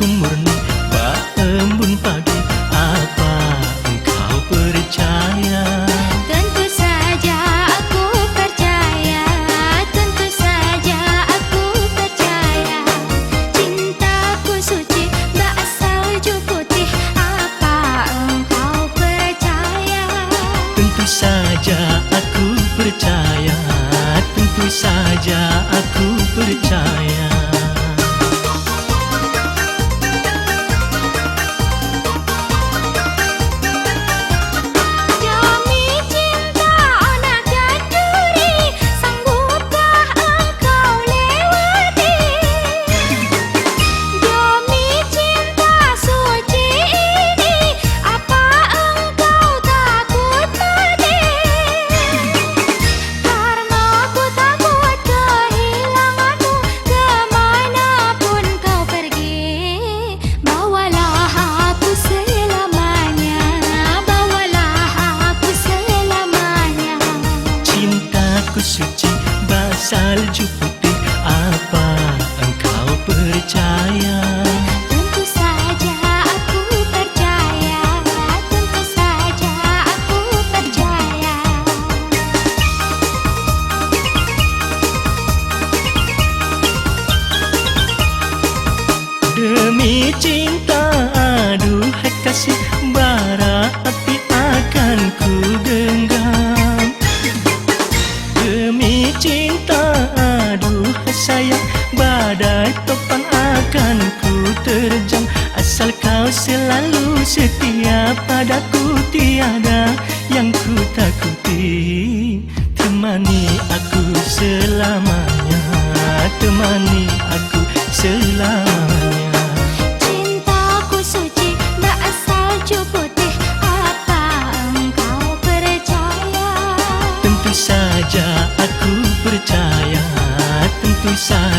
aku murni Pak embun pagi Apa engkau percaya? Tentu saja aku percaya Tentu saja aku percaya. Cintaku suci Berasal uju putih Apa engkau percaya? Tentu saja aku percaya Tentu saja aku percaya. Cintaku suci Salju putih Apa sayang badai topan akan ku terjang. Asal kau selalu setia padaku tiada yang ku takuti. Temani aku selamanya Temani aku selamanya aku